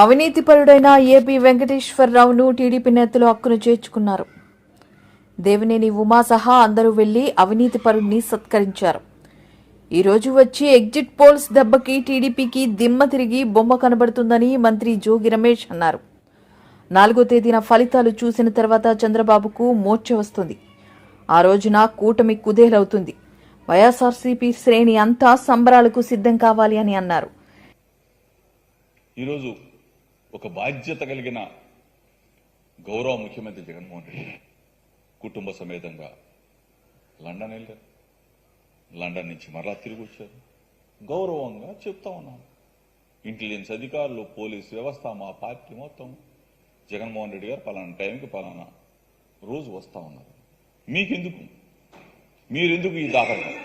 అవినీతిపరుడైన AP వెంకటేశ్వరరావును TDP నేతలు హక్కును చేర్చుకున్నారు. దేవినేని ఉమా సహా అందరూ వెళ్ళి అవినీతిపరుడిని సత్కరించారు. ఈరోజు వచ్చి ఎగ్జిట్ పోల్స్ దెబ్బకి టీడీపీకి దిమ్మ తిరిగి బొమ్మ కనబడుతుందని మంత్రి జోగి రమేష్ అన్నారు. నాలుగో తేదీన ఫలితాలు చూసిన తర్వాత చంద్రబాబుకు మోర్చ వస్తుంది. ఆ రోజున కూటమి కుదేలవుతుంది. వైఎస్ఆర్సీపీ శ్రేణి అంతా సంబరాలకు సిద్ధం కావాలి అని అన్నారు. ఈరోజు ఒక బాధ్యత కలిగిన గౌరవ ముఖ్యమంత్రి జగన్మోహన్ రెడ్డి కుటుంబ సమేతంగా లండన్ వెళ్ళారు. లండన్ నుంచి మరలా తిరిగి వచ్చారు. గౌరవంగా చెప్తా ఉన్నాను ఇంటెలిజెన్స్ అధికారులు పోలీస్ వ్యవస్థ మా పార్టీ మొత్తం జగన్మోహన్ రెడ్డి గారు పలానా టైంకి పలానా రోజు వస్తా ఉన్నారు. మీకెందుకు? మీరెందుకు ఈ దాఖలు?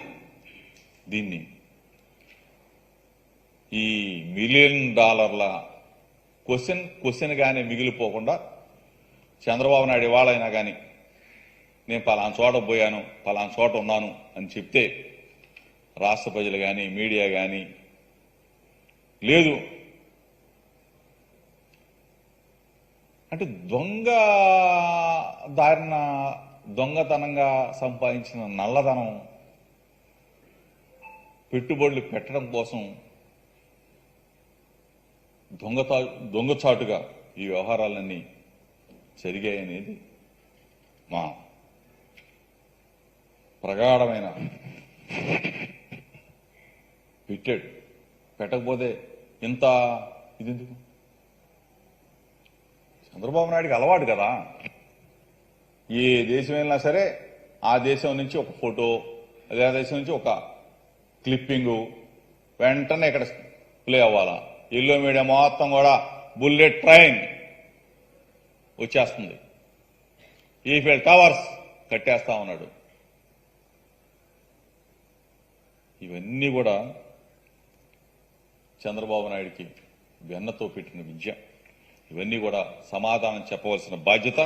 దీన్ని ఈ మిలియన్ డాలర్ల క్వశ్చన్ క్వశ్చన్ గానే మిగిలిపోకుండా చంద్రబాబు నాయుడు ఇవాళైనా కానీ నేను పలానా చోట పోయాను పలానా చోట ఉన్నాను అని చెప్తే రాష్ట్ర ప్రజలు కానీ మీడియా కానీ లేదు. అంటే దొంగ దారిన దొంగతనంగా సంపాదించిన నల్లధనం పెట్టుబడులు పెట్టడం కోసం దొంగతా దొంగచాటుగా ఈ వ్యవహారాలన్నీ జరిగాయనేది మా ప్రగాఢమైన పెట్టాడు. పెట్టకపోతే ఇంత ఇది ఎందుకు చంద్రబాబు నాయుడికి అలవాటు కదా. ఏ దేశం వెళ్ళినా సరే ఆ దేశం నుంచి ఒక ఫోటో అదే దేశం నుంచి ఒక క్లిప్పింగు వెంటనే ఇక్కడ ప్లే అవ్వాలా? ఎల్లో మీడియా మొత్తం కూడా బుల్లెట్ ట్రైన్ వచ్చేస్తుంది. ఈఫెల్ టవర్స్ కట్టేస్తా ఉన్నాడు. ఇవన్నీ కూడా చంద్రబాబు నాయుడికి వెన్నతో పెట్టిన విద్య. ఇవన్నీ కూడా సమాధానం చెప్పవలసిన బాధ్యత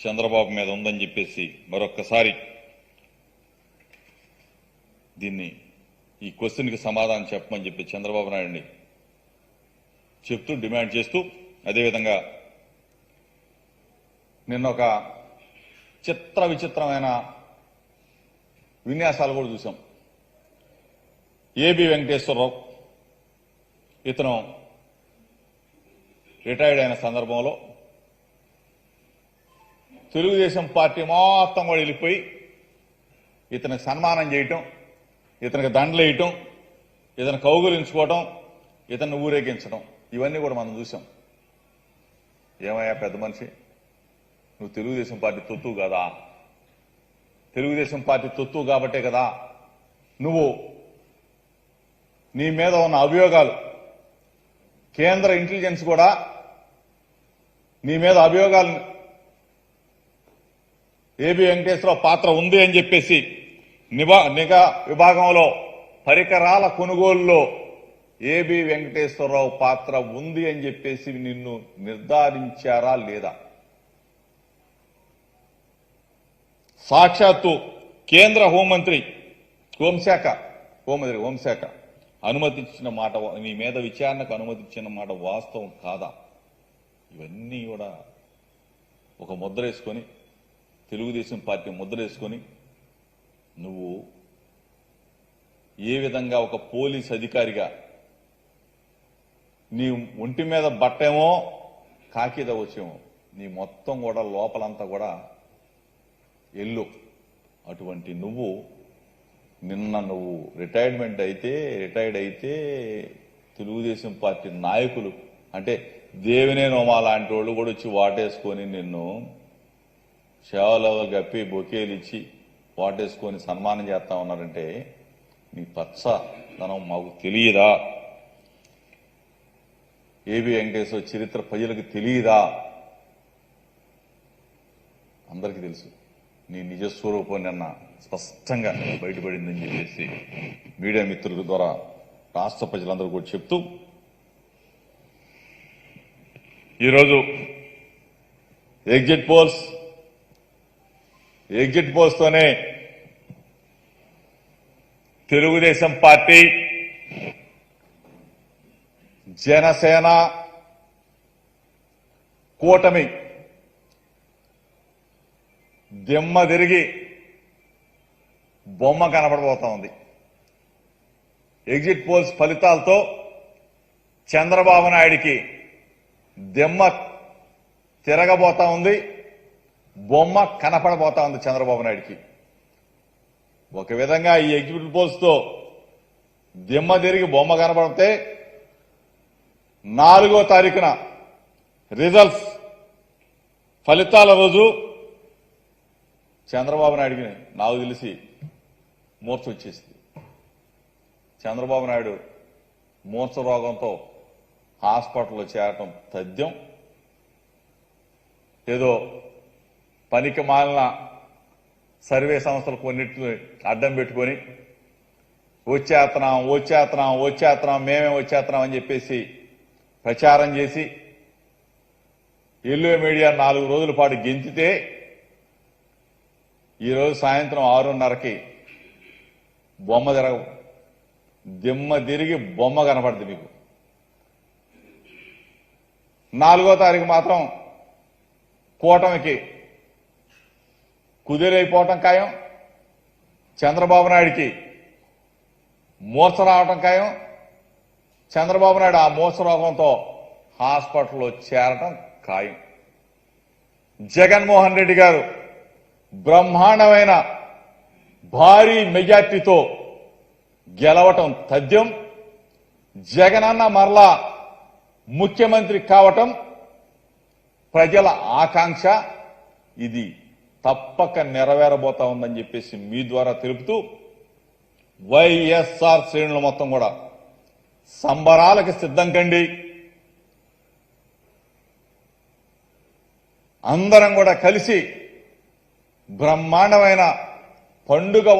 చంద్రబాబు మీద ఉందని చెప్పేసి మరొక్కసారి దీన్ని ఈ క్వశ్చన్కి సమాధానం చెప్పమని చెప్పి చంద్రబాబు నాయుడిని చెప్తూ డిమాండ్ చేస్తూ అదేవిధంగా నిన్న ఒక చిత్ర విచిత్రమైన విన్యాసాలు కూడా చూసాం ఏబి వెంకటేశ్వరరావు ఇతను రిటైర్డ్ అయిన సందర్భంలో తెలుగుదేశం పార్టీ మొత్తం కూడా వెళ్ళిపోయి ఇతనికి సన్మానం చేయటం ఇతనికి దండలు వేయటం ఇతను కౌగులించుకోవటం ఇతన్ని ఊరేగించడం ఇవన్నీ కూడా మనం చూసాం ఏమయ్యా పెద్ద మనిషి? నువ్వు తెలుగుదేశం పార్టీ తొత్తు కదా? తెలుగుదేశం పార్టీ తొత్తు కాబట్టే కదా? నువ్వు నీ మీద ఉన్న అభియోగాలు కేంద్ర ఇంటెలిజెన్స్ కూడా నీ మీద అభియోగాలు. ఏబి వెంకటేశ్వరరావు పాత్ర ఉంది అని చెప్పేసి నిబా నిఘా విభాగంలో పరికరాల కొనుగోలులో ఏబి వెంకటేశ్వరరావు పాత్ర ఉంది అని చెప్పేసి నిన్ను నిర్ధారించారా లేదా? సాక్షాత్తు కేంద్ర హోంమంత్రి హోంశాఖ హోంమంత్రి హోంశాఖ అనుమతించిన మాట నీ మీద విచారణకు అనుమతించిన మాట వాస్తవం కాదా? ఇవన్నీ కూడా ఒక ముద్ర వేసుకొని తెలుగుదేశం పార్టీ ముద్ర వేసుకొని నువ్వు ఏ విధంగా ఒక పోలీస్ అధికారిగా నీ ఒంటి మీద బట్టేమో కాకిద వచ్చేమో నీ మొత్తం కూడా లోపలంతా కూడా ఎల్లు. అటువంటి నువ్వు నిన్న నువ్వు రిటైర్మెంట్ అయితే రిటైర్డ్ అయితే తెలుగుదేశం పార్టీ నాయకులు అంటే దేవినే నోమా లాంటి వాళ్ళు కూడా వచ్చి వాటేసుకొని నిన్ను సేవలు గప్పి బొకేలు ఇచ్చి వాటేసుకొని సన్మానం చేస్తా ఉన్నారంటే నీ పచ్చదనం మాకు తెలియదా? ఏబి వెంకటేశ్వర చరిత్ర ప్రజలకు తెలియదా? అందరికీ తెలుసు. నీ నిజస్వరూపం నిన్న స్పష్టంగా బయటపడిందని చెప్పేసి మీడియా మిత్రుల ద్వారా రాష్ట్ర ప్రజలందరూ కూడా చెప్తూ ఈరోజు ఎగ్జిట్ పోల్స్ ఎగ్జిట్ పోల్స్ తోనే తెలుగుదేశం పార్టీ జనసేన కూటమి దిమ్మ తిరిగి బొమ్మ కనపడబోతా ఉంది ఎగ్జిట్ పోల్స్ ఫలితాలతో చంద్రబాబు నాయుడికి దిమ్మ తిరగబోతా ఉంది బొమ్మ కనపడబోతా ఉంది చంద్రబాబు నాయుడికి. ఒక విధంగా ఈ ఎగ్జిట్ పోల్స్తో దిమ్మ తిరిగి బొమ్మ కనపడితే నాలుగో తారీఖున రిజల్ట్స్ ఫలితాల రోజు చంద్రబాబు నాయుడికి నాకు తెలిసి మూర్చ వచ్చేసింది. చంద్రబాబు నాయుడు మూర్చ రోగంతో హాస్పిటల్లో చేరటం తథ్యం. ఏదో పనికి మాలిన సర్వే సంస్థలు కొన్నిటిని అడ్డం పెట్టుకొని వచ్చేస్తున్నాం వచ్చేస్తున్నాం వచ్చేస్తున్నాం మేమే వచ్చేస్తున్నాం అని చెప్పేసి ప్రచారం చేసి ఎల్లో మీడియా నాలుగు రోజుల పాటు గెంతితే ఈరోజు సాయంత్రం ఆరున్నరకి బొమ్మ తిరగ దిమ్మ తిరిగి బొమ్మ కనపడుతుంది మీకు. నాలుగో తారీఖు మాత్రం కూటమికి కుదిరైపోవటం ఖాయం. చంద్రబాబు నాయుడికి మూర్చ రావటం ఖాయం. చంద్రబాబు నాయుడు ఆ మూర్ఛ రోగంతో హాస్పిటల్లో చేరటం ఖాయం. జగన్మోహన్ రెడ్డి గారు బ్రహ్మాండమైన భారీ మెజార్టీతో గెలవటం తథ్యం. జగనన్న మరలా ముఖ్యమంత్రి కావటం ప్రజల ఆకాంక్ష. ఇది తప్పక నెరవేరబోతా ఉందని చెప్పేసి మీ ద్వారా తెలుపుతూ వైఎస్ఆర్ శ్రేణులు మొత్తం కూడా సంబరాలకు సిద్ధం కండి. అందరం కూడా కలిసి బ్రహ్మాండమైన పండుగ